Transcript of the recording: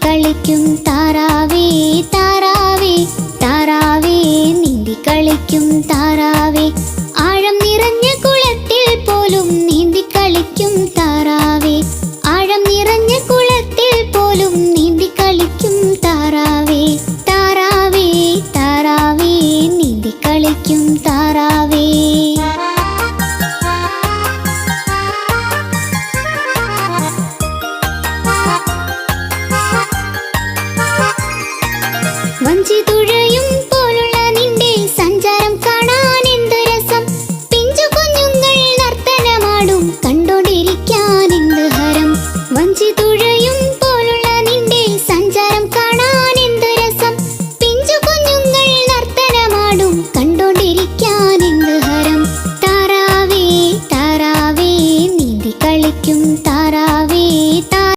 കളിക്കും. താറാവേ താറാവേ താറാവേ നീന്തി കളിക്കും താറാവേ ആഴം നിറഞ്ഞ കുളത്തിൽ പോലും നീന്തി കളിക്കും താറാവേ ആഴം നിറഞ്ഞ കുളത്തിൽ പോലും നീന്തി കളിക്കും താറാവേ താറാവേ താറാവേ നീന്തി കളിക്കും താറാവേ വഞ്ചിതുഴയും പോലുള്ള നിന്റെ സഞ്ചാരം കാണാൻ എന്തു രസം? പിഞ്ചു കുഞ്ഞുങ്ങൾ നർത്തനമാടും കണ്ടോണ്ടിരിക്കാൻ എന്ത് ഹരം? വഞ്ചിതുഴയും പോലുള്ള നിന്റെ സഞ്ചാരം കാണാൻ എന്തു രസം? പിഞ്ചു കുഞ്ഞുങ്ങൾ നർത്തനമാടും കണ്ടോണ്ടിരിക്കാൻ ഹരം? താറാവേ താറാവേ നീന്തി കളിക്കും